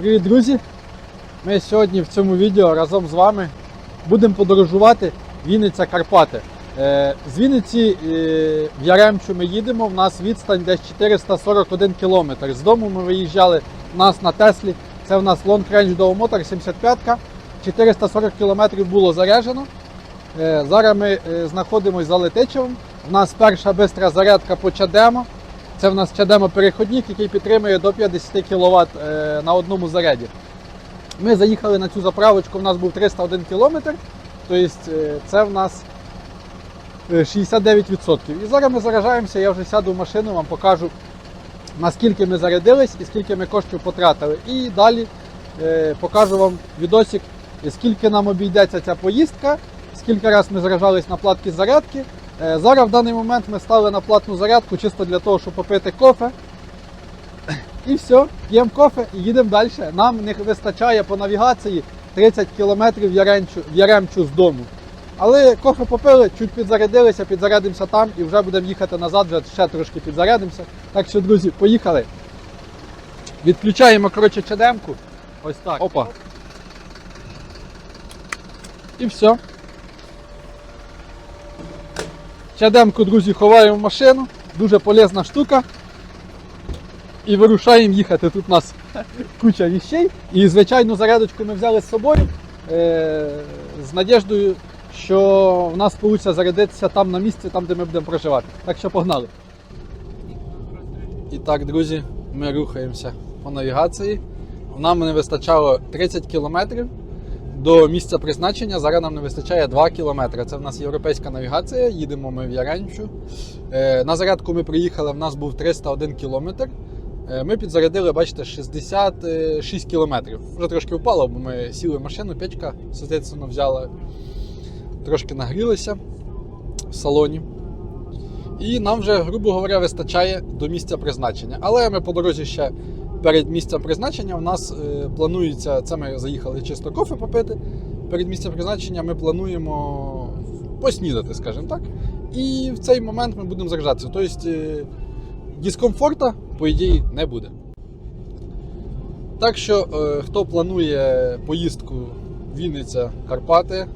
Привіт, друзі! Ми сьогодні в цьому відео разом з вами будемо подорожувати Вінниця Карпати. Е, З Вінниці е, в Яремчу ми їдемо. У нас відстань десь 441 км. З дому ми виїжджали у нас на Теслі. Це у нас Long Range Dual Motor 75 440 км було заряджено. Е, Зараз ми знаходимося за Летичевим. У нас перша бистра зарядка по Чадемо. Це в нас Чадемо переходник, який підтримує до 50 кВт на одному заряді. Ми заїхали на цю заправочку, у нас був 301 км, тобто е, це в нас е, 69%. І зараз ми заражаємося, я вже сяду в машину, вам покажу, наскільки ми зарядились і скільки ми коштів потратили. І далі е, покажу вам відосик, скільки нам обійдеться ця поїздка, скільки раз ми заражались на платки зарядки. Е, Зараз в даний момент ми стали на платну зарядку чисто для того, щоб попити кофе. І все, п'ємо кофе і їдемо далі. Нам не вистачає по навігації 30 км Яремчу, в Яремчу з дому. Але кофе попили, чуть підзарядилися, підзарядимося там і вже будемо їхати назад, вже ще трошки підзарядимося. Так що, друзі, поїхали. Відключаємо коротше чадемку. Ось так. Опа. І все. Чадемку, друзі, ховаємо машину. Дуже полезна штука. І вирушаємо їхати. Тут у нас куча віщей. І, звичайно, зарядочку ми взяли з собою е- з надіждою, що в нас вийде зарядитися там на місці, там, де ми будемо проживати. Так що погнали. І так, друзі, ми рухаємося по навігації. Нам не вистачало 30 кілометрів до місця призначення. Зараз нам не вистачає 2 кілометри. Це в нас європейська навігація. Їдемо ми в Яремчу. Е, На зарядку ми приїхали, в нас був 301 кілометр. Е, Ми підзарядили, бачите, 66 кілометрів. Вже трошки впало, бо ми сіли в машину, печка, соответственно, взяла, трошки нагрілися в салоні. І нам вже, грубо говоря, вистачає до місця призначення. Але ми по дорозі ще перед місцем призначення у нас е, планується, це ми заїхали чисто кофе попити. Перед місцем призначення ми плануємо поснідати, скажімо так. І в цей момент ми будемо заряджатися. Тобто е, дискомфорта, по ідеї, не буде. Так що, е, хто планує поїздку Вінниця Карпати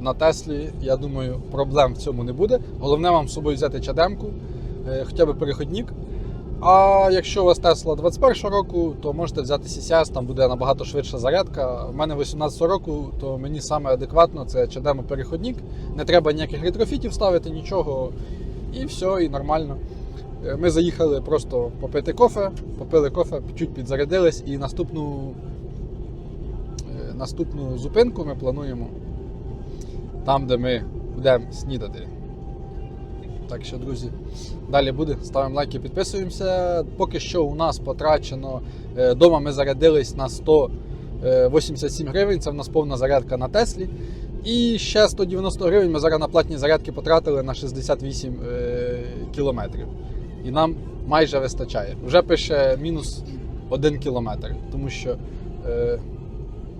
на Теслі, я думаю, проблем в цьому не буде. Головне вам з собою взяти чадемку, хоча б переходник. А якщо у вас Тесла 21 року, то можете взяти CCS, там буде набагато швидша зарядка. У мене 18 року, то мені саме адекватно це чадемо переходник. Не треба ніяких ретрофітів ставити, нічого. І все, і нормально. Е, Ми заїхали просто попити кофе, попили кофе, чуть підзарядились, і наступну, е, наступну зупинку ми плануємо там, де ми будемо снідати. Так що, друзі, далі буде. Ставимо лайки, підписуємося. Поки що у нас потрачено. е, Дома ми зарядились на 187 гривень. Це в нас повна зарядка на Теслі. І ще 190 гривень ми зараз на платні зарядки потратили на 68 е, кілометрів. І нам майже вистачає. Вже пише мінус 1 кілометр, тому що е,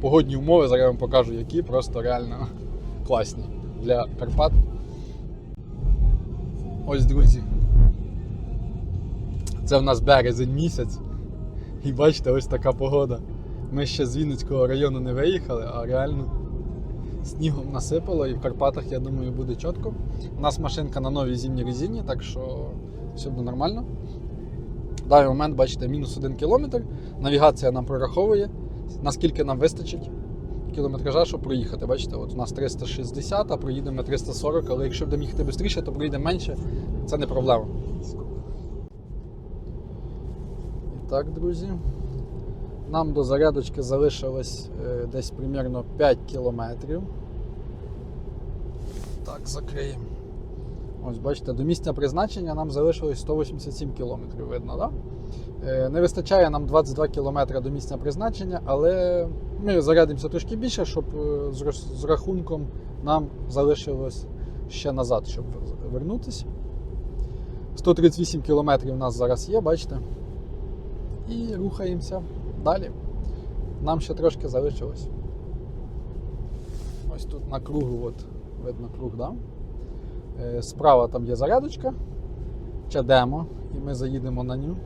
погодні умови, зараз вам покажу, які просто реально класні для Карпат. Ось, друзі. Це в нас березень місяць. І бачите, ось така погода. Ми ще з Вінницького району не виїхали, а реально снігом насипало і в Карпатах, я думаю, буде чітко. У нас машинка на новій зимній резині, так що все буде нормально. В даний момент, бачите, мінус 1 кілометр. Навігація нам прораховує, наскільки нам вистачить кілометража, щоб проїхати. Бачите, от у нас 360, а проїдемо на 340, але якщо будемо їхати швидше, то проїдемо менше. Це не проблема. І так, друзі. Нам до зарядочки залишилось е, десь примерно 5 кілометрів. Так, закриємо. Ось бачите, до місця призначення нам залишилось 187 кілометрів, видно, так? Да? Не вистачає нам 22 кілометри до місця призначення, але ми зарядимося трошки більше, щоб е, з рахунком нам залишилось ще назад, щоб вернутися. 138 кілометрів у нас зараз є, бачите? І рухаємося далі. Нам ще трошки залишилось. Ось тут на кругу, от, видно круг, да? Е, Справа там є зарядочка, чадемо, і ми заїдемо на ню.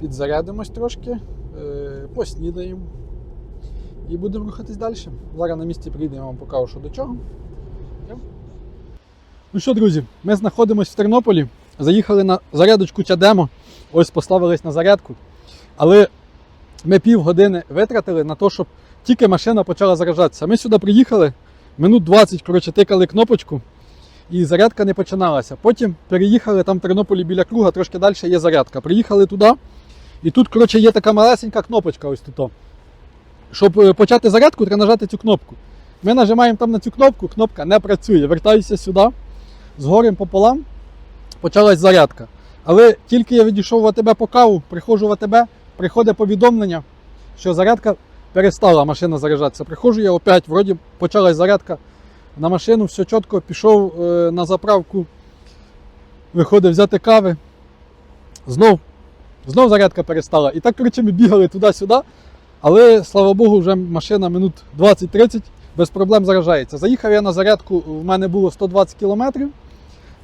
Підзарядимось трошки е, поснідаємо і будемо рухатись далі. Зараз на місці приїдемо, я вам покажу, що до чого. Ну що, друзі, ми знаходимося в Тернополі, заїхали на зарядочку Чадемо, ось поставились на зарядку. Але ми півгодини витратили на те, щоб тільки машина почала заряджатися. Ми сюди приїхали, минут 20, коротше, тикали кнопочку, і зарядка не починалася. Потім переїхали там в Тернополі біля круга, трошки далі є зарядка. Приїхали туди, і тут, коротше, є така малесенька кнопочка ось тут. Щоб е, почати зарядку, треба нажати цю кнопку. Ми нажимаємо там на цю кнопку, кнопка не працює. Вертаюся сюди, з горем пополам, почалась зарядка. Але тільки я відійшов в АТБ по каву, приходжу в АТБ, приходить повідомлення, що зарядка перестала машина заряджатися. Приходжу я опять, вроді почалась зарядка на машину, все чітко, пішов е, на заправку, виходив взяти кави. Знов, знов зарядка перестала. І так, коротше, ми бігали туди-сюди. Але слава Богу, вже машина минут 20-30 без проблем заряджається. Заїхав я на зарядку, в мене було 120 км.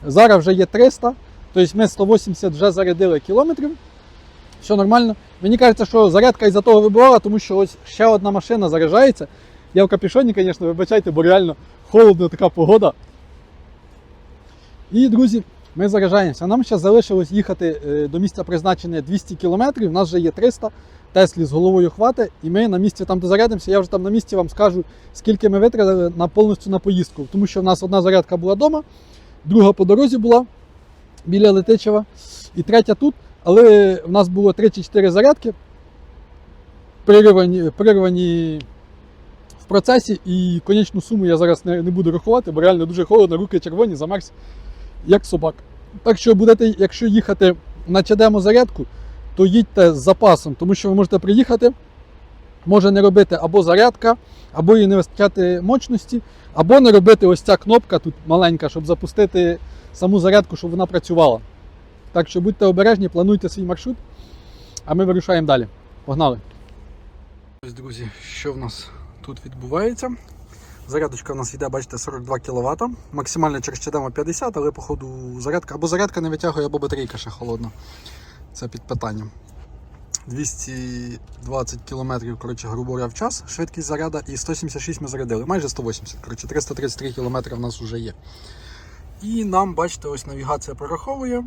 Зараз вже є 300. Тобто ми 180 вже зарядили кілометрів. Все нормально. Мені кажеться, що зарядка із-за того вибивала, тому що ось ще одна машина заряджається. Я в капюшоні, звісно, вибачайте, бо реально холодно така погода. І, друзі, ми заряджаємося. Нам ще залишилось їхати е, до місця призначення 200 км, у нас вже є 300 Теслі з головою хватить, і ми на місці там, де зарядимося, я вже там на місці вам скажу, скільки ми витратили на повністю на поїздку. Тому що в нас одна зарядка була вдома, друга по дорозі була біля Летичева, і третя тут. Але в нас було 3 чи 4 зарядки, перервані, перервані в процесі, і конечну суму я зараз не, не буду рахувати, бо реально дуже холодно, руки червоні, замерз, як собак. Так що будете, якщо їхати на чадему зарядку, то їдьте з запасом, тому що ви можете приїхати, може не робити або зарядка, або їй не вистачати мощності, або не робити ось ця кнопка тут маленька, щоб запустити саму зарядку, щоб вона працювала. Так що будьте обережні, плануйте свій маршрут, а ми вирушаємо далі. Погнали! Ось, друзі, що в нас тут відбувається? Зарядочка в нас йде, бачите, 42 кВт. Максимально через чадемо 50, але походу зарядка або зарядка не витягує, або батарейка ще холодна. Це під питанням. 220 км, коротше, грубо говоря, в час швидкість заряда і 176 ми зарядили. Майже 180, коротше, 333 км в нас вже є. І нам, бачите, ось навігація прораховує,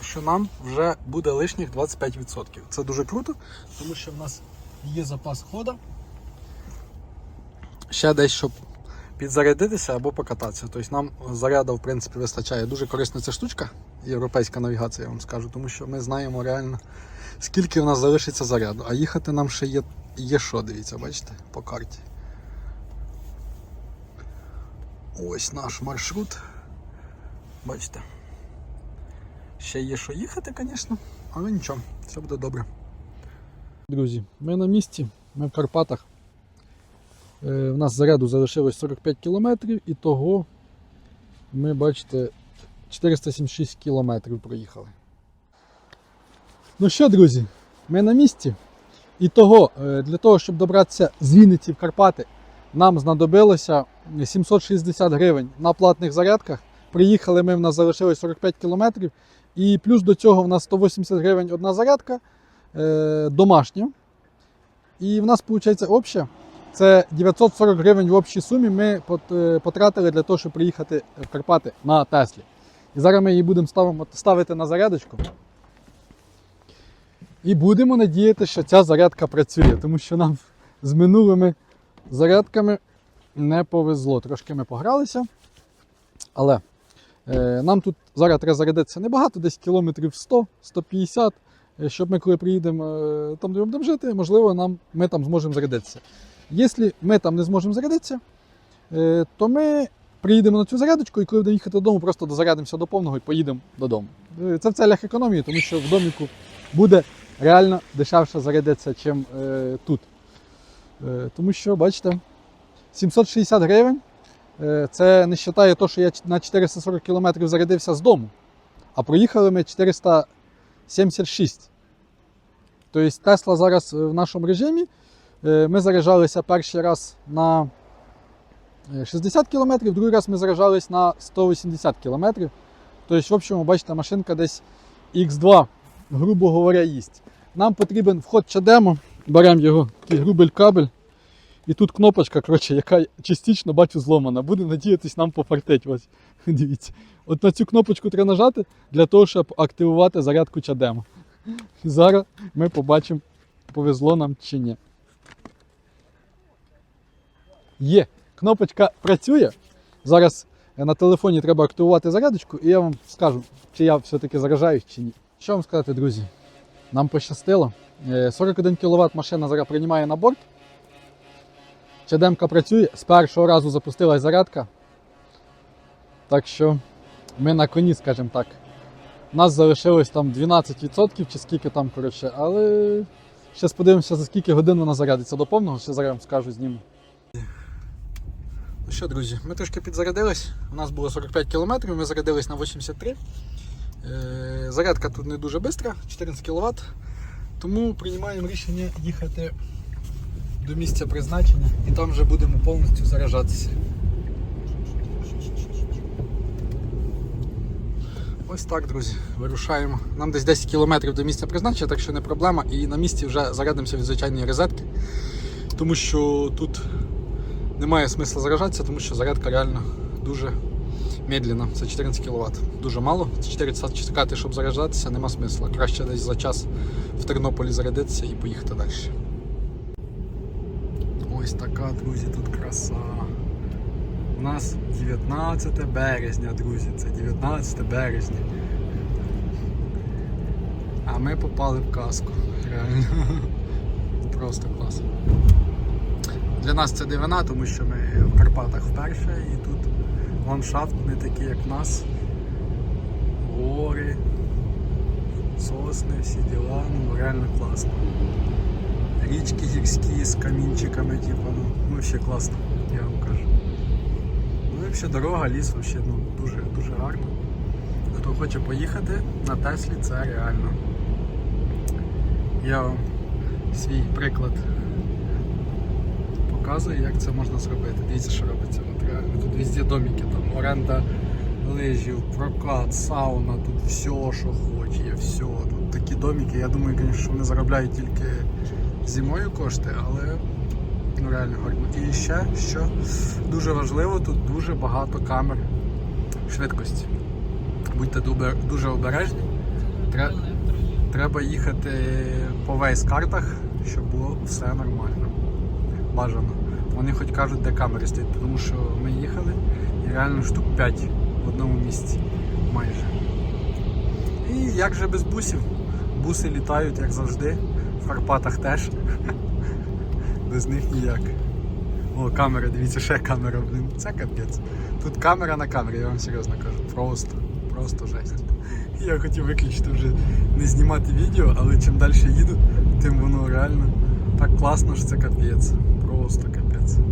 що нам вже буде лишніх 25%. Це дуже круто, тому що в нас є запас хода. Ще десь, щоб підзарядитися або покататися. Тобто нам заряду, в принципі, вистачає. Дуже корисна ця штучка, європейська навігація, я вам скажу, тому що ми знаємо реально, скільки в нас залишиться заряду. А їхати нам ще є, є що, дивіться, бачите, по карті. Ось наш маршрут. Бачите. Ще є що їхати, звісно, але нічого, все буде добре. Друзі, ми на місці, ми в Карпатах. Е, У нас заряду залишилось 45 кілометрів, і того ми, бачите, 476 кілометрів проїхали. Ну що, друзі, ми на місці. І того, е, для того, щоб добратися з Вінниці в Карпати, нам знадобилося 760 гривень на платних зарядках. Приїхали ми, в нас залишилось 45 кілометрів. І плюс до цього в нас 180 гривень одна зарядка е, домашня. І в нас виходить обща. Це 940 гривень в общій сумі ми е, потратили для того, щоб приїхати в Карпати на Теслі. І зараз ми її будемо ставити на зарядочку. І будемо надіятися, що ця зарядка працює, тому що нам з минулими зарядками не повезло. Трошки ми погралися. Але е, нам тут зараз треба зарядитися небагато, десь кілометрів 100-150, е, щоб ми, коли приїдемо е, там, де будемо жити, можливо, нам, ми там зможемо зарядитися. Якщо ми там не зможемо зарядитися, е, то ми приїдемо на цю зарядочку і коли будемо їхати додому, просто дозарядимося до повного і поїдемо додому. Е, Це в целях економії, тому що в доміку буде реально дешевше зарядитися, ніж е, тут. Е, тому що, бачите, 760 гривень. Е, Це не вважає те, що я на 440 км зарядився з дому. А проїхали ми 476. Тобто Тесла зараз в нашому режимі. Е, Ми заряджалися перший раз на е, 60 км, другий раз ми заряджались на 180 км. Тобто, в общем, бачите, машинка десь X2, грубо говоря, їсть. Нам потрібен вход чадемо. беремо його такий грубий кабель. І тут кнопочка, коротше, яка частично бачу зломана. Буде надіятись нам пофартить. Ось. Дивіться. От на цю кнопочку треба нажати для того, щоб активувати зарядку чадема. І зараз ми побачимо, повезло нам чи ні. Є. Кнопочка працює. Зараз е, на телефоні треба активувати зарядочку, і я вам скажу, чи я все-таки заражаюсь, чи ні. Що вам сказати, друзі? Нам пощастило. Е, 41 кВт машина зараз приймає на борт. Чадемка працює, з першого разу запустилась зарядка. Так що ми на коні, скажімо так. У нас залишилось там 12% чи скільки там, коротше, але зараз подивимося, за скільки годин вона зарядиться до повного, ще зараз скажу зніму. Що, друзі, ми трошки підзарядились. У нас було 45 км, ми зарядились на 83. Е, Зарядка тут не дуже швидка, 14 кВт. Тому приймаємо рішення їхати до місця призначення і там вже будемо повністю заражатися. Ось так, друзі, вирушаємо. Нам десь 10 км до місця призначення, так що не проблема. І на місці вже зарядимося від звичайної розетки, тому що тут немає смисла заражатися, тому що зарядка реально дуже медленна. Це 14 кВт. Дуже мало. Це 4 чекати, щоб заряджатися, нема смисла. Краще десь за час в Тернополі зарядитися і поїхати далі. Ось така, друзі, тут краса. У нас 19 березня, друзі, це 19 березня. А ми попали в казку. Реально. Просто клас. Для нас це дивина, тому що ми в Карпатах вперше і тут ландшафт не такий, як в нас. Гори, сосни, всі діла, ну реально класно. Річки гірські з камінчиками, типу, ну, ну ще класно, я вам кажу. Ну і взагалі дорога, ліс вообще, ну, дуже, дуже гарно. Хто хоче поїхати на Теслі, це реально. Я вам свій приклад показую, як це можна зробити. Дивіться, що робиться. От реально. Тут везде домики, там оренда лижів, прокат, сауна, тут все, що хоче, є все. Тут такі домики. Я думаю, звісно, що вони заробляють тільки зимою кошти, але ну, реально гарно. І ще, що дуже важливо, тут дуже багато камер швидкості. Будьте дуже обережні. Тре- Треба їхати по вейс картах, щоб було все нормально. Бажано. Вони хоч кажуть, де камери стоять, тому що ми їхали і реально штук 5 в одному місці майже. І як же без бусів? Буси літають, як завжди, в Карпатах теж. Без них ніяк. О, камера, дивіться, ще камера, блін. Це капець. Тут камера на камері, я вам серйозно кажу. Просто, просто жесть. Я хотів виключити вже не знімати відео, але чим далі їду, тим воно реально так класно, що це капець. Просто капець. Ну,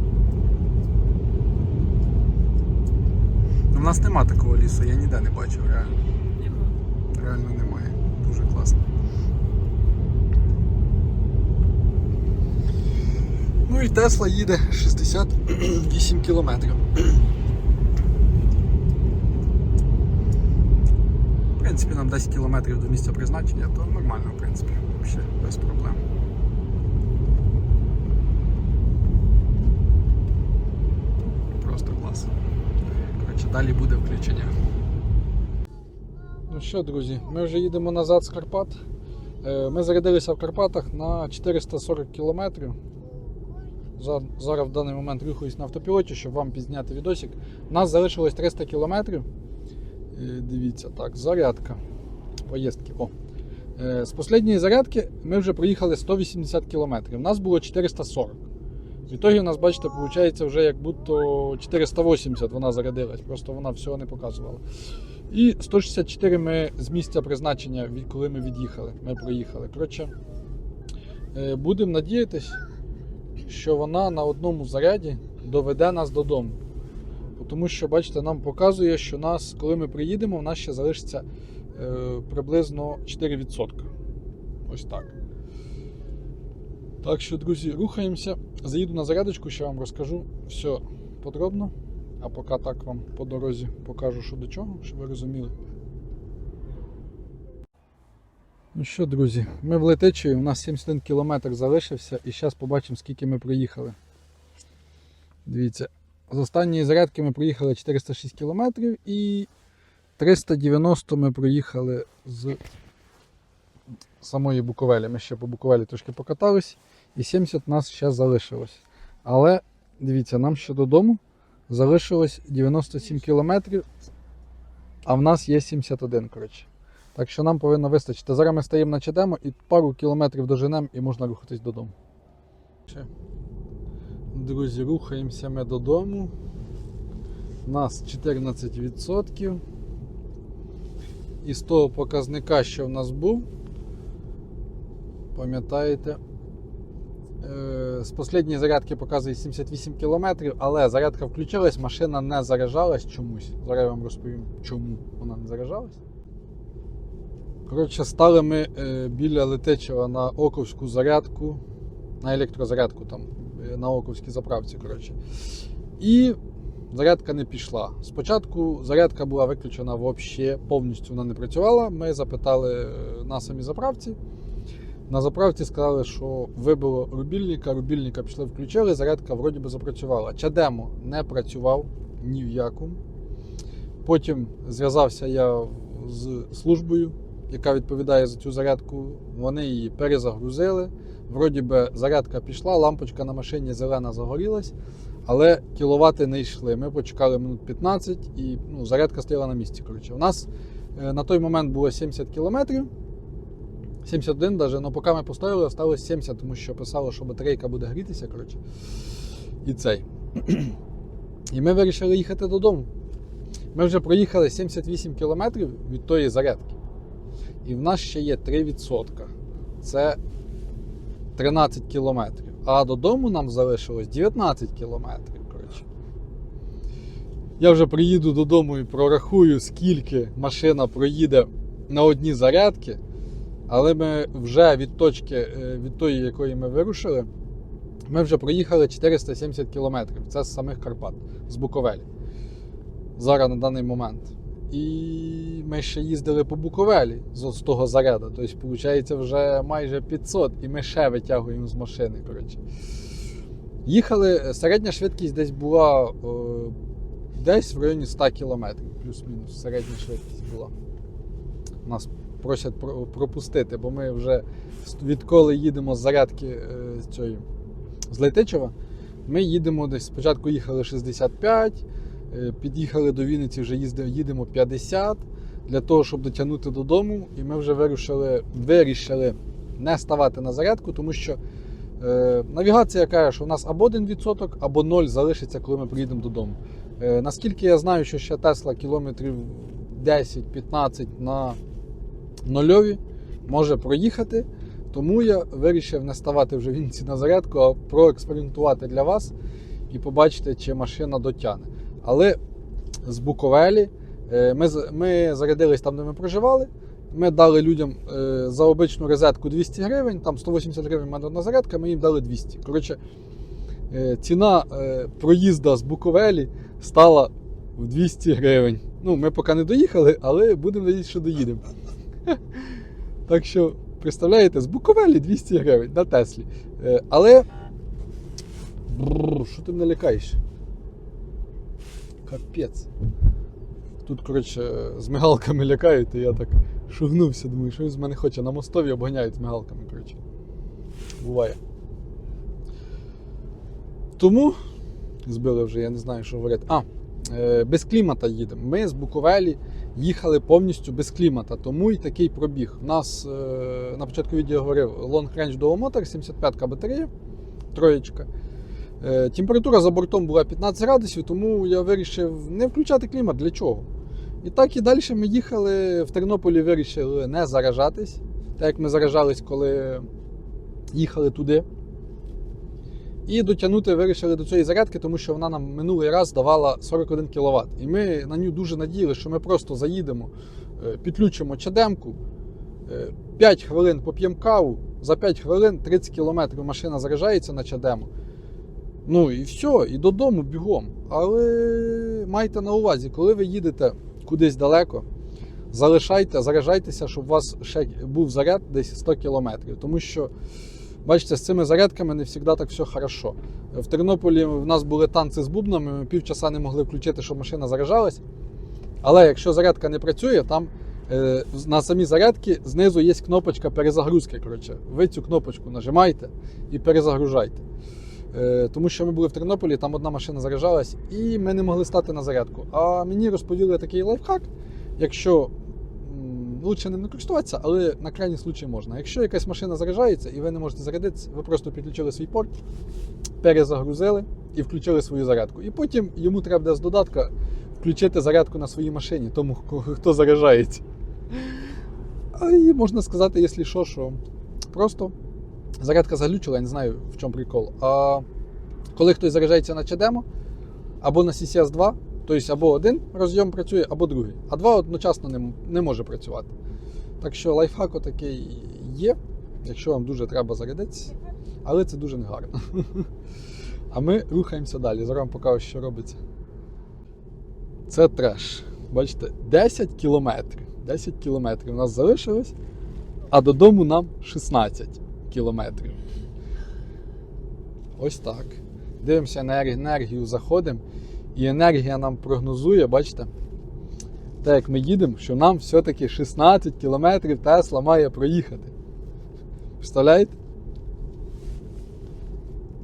в нас нема такого лісу, я ніде не бачив, реально. Реально немає. Дуже класно. Ну і Тесла їде 68 кілометрів. В принципі, нам 10 кілометрів до місця призначення, то нормально, в принципі, взагалі без проблем. Просто клас. Коротше, далі буде включення. Ну що, друзі, ми вже їдемо назад з Карпат. Е, Ми зарядилися в Карпатах на 440 кілометрів. Зараз в даний момент рухаюсь на автопілоті, щоб вам пізняти відосик. У нас залишилось 300 кілометрів. Е, Дивіться, так, зарядка. Поїздки. О. Е, З останньої зарядки ми вже проїхали 180 кілометрів. У нас було 440. В ітогі у нас, бачите, виходить вже як будто 480 вона зарядилась, просто вона всього не показувала. І 164 ми з місця призначення, коли ми від'їхали, ми проїхали. Коротше, е, будемо надіятись, що вона на одному заряді доведе нас додому. Тому що, бачите, нам показує, що нас, коли ми приїдемо, у нас ще залишиться е, приблизно 4%. Ось так. Так що, друзі, рухаємося. Заїду на зарядочку, ще вам розкажу все подробно. А поки так вам по дорозі покажу, що до чого, щоб ви розуміли. Ну що, друзі, ми в Летичеві, у нас 71 кілометр залишився і зараз побачимо, скільки ми проїхали. Дивіться, з останньої зарядки ми проїхали 406 кілометрів і 390 ми проїхали з самої Буковелі. Ми ще по Буковелі трошки покатались і 70 у нас ще залишилось. Але дивіться, нам ще додому залишилось 97 кілометрів, а в нас є 71, коротше. Так що нам повинно вистачити. Зараз ми стаємо на Чедемо і пару кілометрів доженемо і можна рухатись додому. Друзі, рухаємося ми додому. У нас 14%. І з того показника, що в нас був, пам'ятаєте, з останньої зарядки показує 78 км, але зарядка включилась, машина не заряджалась чомусь. Зараз я вам розповім, чому вона не заряджалась. Коротше, стали ми е, біля Летичева на Оковську зарядку, на електрозарядку там, е, на Оковській заправці. коротше. І зарядка не пішла. Спочатку зарядка була виключена взагалі, повністю вона не працювала. Ми запитали е, на самій заправці. На заправці сказали, що вибило рубільника, рубільника пішли, включили, зарядка вроді би запрацювала. Чадемо не працював ні в якому. Потім зв'язався я з службою, яка відповідає за цю зарядку. Вони її перезагрузили. Вроді би зарядка пішла, лампочка на машині зелена загорілась, але кіловати не йшли. Ми почекали минут 15 і ну, зарядка стояла на місці. Коротше. У нас е, на той момент було 70 кілометрів. 71 даже, але поки ми постояли, осталось 70, тому що писало, що батарейка буде грітися. коротше. І цей. І ми вирішили їхати додому. Ми вже проїхали 78 кілометрів від тої зарядки. І в нас ще є 3%. Це 13 кілометрів. А додому нам залишилось 19 кілометрів. Я вже приїду додому і прорахую, скільки машина проїде на одні зарядки. Але ми вже від точки, е, від тої, якої ми вирушили, ми вже проїхали 470 кілометрів. Це з самих Карпат, з Буковелі. Зараз на даний момент. І ми ще їздили по Буковелі з, того заряду. Тобто, виходить, вже майже 500, і ми ще витягуємо з машини. Коротше. Їхали, середня швидкість десь була о, десь в районі 100 км, плюс-мінус. Середня швидкість була. У Нас просять пропустити, бо ми вже відколи їдемо з зарядки е, цієї з Лейтичева, ми їдемо десь спочатку їхали 65, е, під'їхали до Вінниці, вже їдемо 50 для того, щоб дотягнути додому. І ми вже вирішили, вирішили не ставати на зарядку, тому що е, навігація каже, що у нас або 1%, або 0 залишиться, коли ми приїдемо додому. Е, наскільки я знаю, що ще Тесла кілометрів 10-15 на нульові може проїхати. Тому я вирішив не ставати вже в Вінниці на зарядку, а проекспериментувати для вас і побачити, чи машина дотягне. Але з Буковелі е, ми, ми зарядились там, де ми проживали. Ми дали людям е, за обичну розетку 200 гривень, там 180 гривень мене одна зарядка, ми їм дали 200. Коротше, е, ціна проїзда з Буковелі стала в 200 гривень. Ну, ми поки не доїхали, але будемо надіятися, що доїдемо. Так що, представляєте, з Буковелі 200 гривень на Теслі. Е, Але. Бррр, що ти мене лякаєш? Капець. Тут, коротше, з мигалками лякають, і я так шугнувся, думаю, що він з мене хоче. На мостові обганяють з мигалками, коротше. Буває. Тому збили вже, я не знаю, що говорити. А, е, без клімата їдемо. Ми з Буковелі їхали повністю без клімата, тому і такий пробіг. У нас е, на початку відео говорив Long Range Dual Motor, 75 батарея, троєчка. Е, температура за бортом була 15 градусів, тому я вирішив не включати клімат. Для чого? І так і далі ми їхали в Тернополі, вирішили не заражатись, так як ми заражались, коли їхали туди. І дотягнути вирішили до цієї зарядки, тому що вона нам минулий раз давала 41 кВт. І ми на нього дуже надіялися, що ми просто заїдемо, е, підключимо чадемку, е, 5 хвилин поп'ємо каву, за 5 хвилин 30 км машина заряджається на чадему. Ну і все, і додому бігом. Але майте на увазі, коли ви їдете кудись далеко, залишайте, заряджайтеся, щоб у вас ще був заряд десь 100 км. Тому що, бачите, з цими зарядками не завжди так все хорошо. В Тернополі в нас були танці з бубнами, ми півчаса не могли включити, щоб машина заряджалась. Але якщо зарядка не працює, там е, на самій зарядці знизу є кнопочка перезагрузки. Коротше. Ви цю кнопочку нажимаєте і перезагружайте. Е, тому що ми були в Тернополі, там одна машина заряджалась, і ми не могли стати на зарядку. А мені розповіли такий лайфхак, якщо лучше не користуватися, але на крайній случай можна. Якщо якась машина заряджається і ви не можете зарядитися, ви просто підключили свій порт, перезагрузили і включили свою зарядку. І потім йому треба з додатка включити зарядку на своїй машині, тому хто заряджається. А і можна сказати, якщо що, що просто зарядка заглючила, я не знаю в чому прикол. А коли хтось заряджається на чадемо або на CCS 2, тобто або один розйом працює, або другий, а два одночасно не, не може працювати. Так що лайфхак такий є, якщо вам дуже треба зарядитися, але це дуже негарно. А ми рухаємося далі. Зараз вам покажу, що робиться. Це треш. Бачите, 10 кілометрів. 10 кілометрів у нас залишилось, а додому нам 16 кілометрів. Ось так. Дивимося на енергію, заходимо. І енергія нам прогнозує, бачите? Так як ми їдемо, що нам все-таки 16 кілометрів Тесла має проїхати. Представляєте?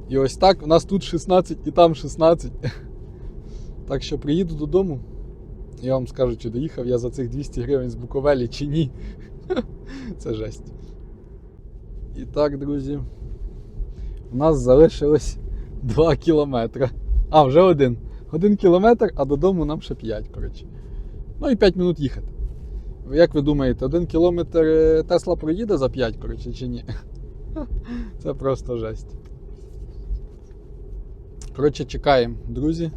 І ось так у нас тут 16 і там 16. Так що приїду додому. Я вам скажу, чи доїхав я за цих 200 гривень з Буковелі чи ні. Це жесть. І так, друзі. У нас залишилось 2 кілометри. А, вже один. Один кілометр, а додому нам ще 5, коротше. Ну і 5 минут їхати. Як ви думаєте, один кілометр е, Тесла проїде за 5, коротше, чи ні? Це просто жесть. Коротше, чекаємо, друзі.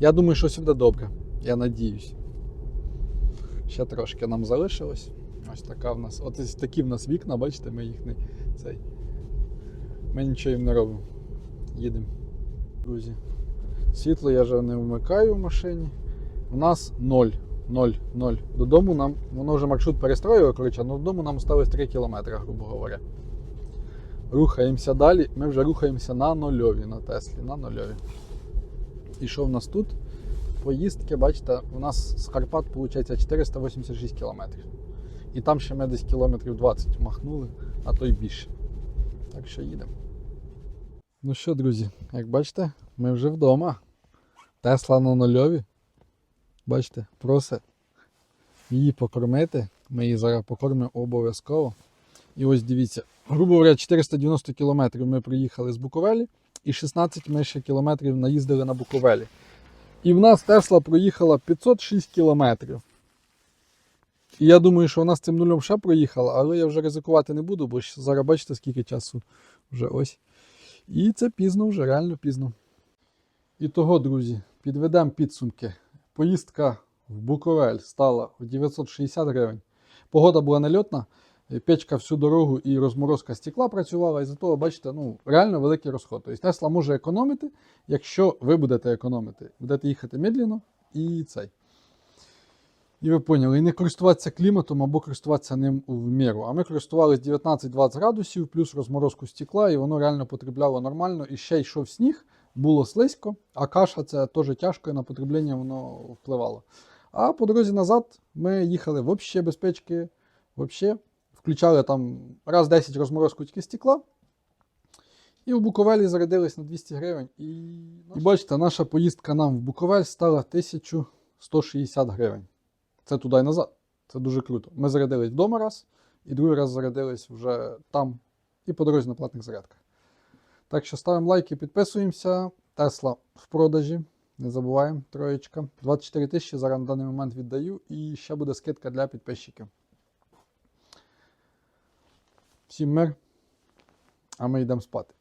Я думаю, що буде добре. Я надіюсь. Ще трошки нам залишилось. Ось така в нас. Ось такі в нас вікна, бачите, ми їх не. Цей. Ми нічого їм не робимо. Їдемо. Друзі. Світло я вже не вмикаю в машині. У нас 0. 0, 0. Додому нам, воно вже маршрут перестроїло, коротше, але додому нам осталось 3 кілометри, грубо говоря. Рухаємося далі. Ми вже рухаємося на нульові на Теслі. На нульові. І що в нас тут? Поїздки, бачите, у нас з Карпат виходить 486 кілометрів. І там ще ми десь кілометрів 20 махнули, а то й більше. Так що їдемо. Ну що, друзі, як бачите, ми вже вдома. Тесла на нульові. Бачите, просить її покормити. Ми її зараз покормимо обов'язково. І ось дивіться, грубо говоря, 490 кілометрів ми приїхали з Буковелі, і 16 ми ще кілометрів наїздили на Буковелі. І в нас Тесла проїхала 506 кілометрів. І я думаю, що вона з цим нулем ще проїхала, але я вже ризикувати не буду, бо зараз бачите, скільки часу вже ось. І це пізно вже, реально пізно. І того, друзі, підведемо підсумки. Поїздка в Буковель стала в 960 гривень. Погода була нельотна, е, печка всю дорогу і розморозка стекла працювала, і за того, бачите, ну, реально великий розход. Тобто Тесла може економити, якщо ви будете економити. Будете їхати медленно і цей. І ви поняли, і не користуватися кліматом або користуватися ним в міру. А ми користувалися 19-20 градусів, плюс розморозку стекла, і воно реально потрабляло нормально. І ще йшов сніг, було слизько, а каша це теж тяжко, і на потреблення воно впливало. А по дорозі назад ми їхали взагалі без печки, взагалі. Включали там раз 10 розморозку тільки стекла. І в Буковелі зарядились на 200 гривень. І, і бачите, наша поїздка нам в Буковель стала 1160 гривень. Це туди і назад. Це дуже круто. Ми зарядились вдома раз, і другий раз зарядились вже там і по дорозі на платних зарядках. Так що ставимо лайки, підписуємося. Тесла в продажі. Не забуваємо, троєчка. 24 тисячі зараз на даний момент віддаю, і ще буде скидка для підписчиків. Всім мир. А ми йдемо спати.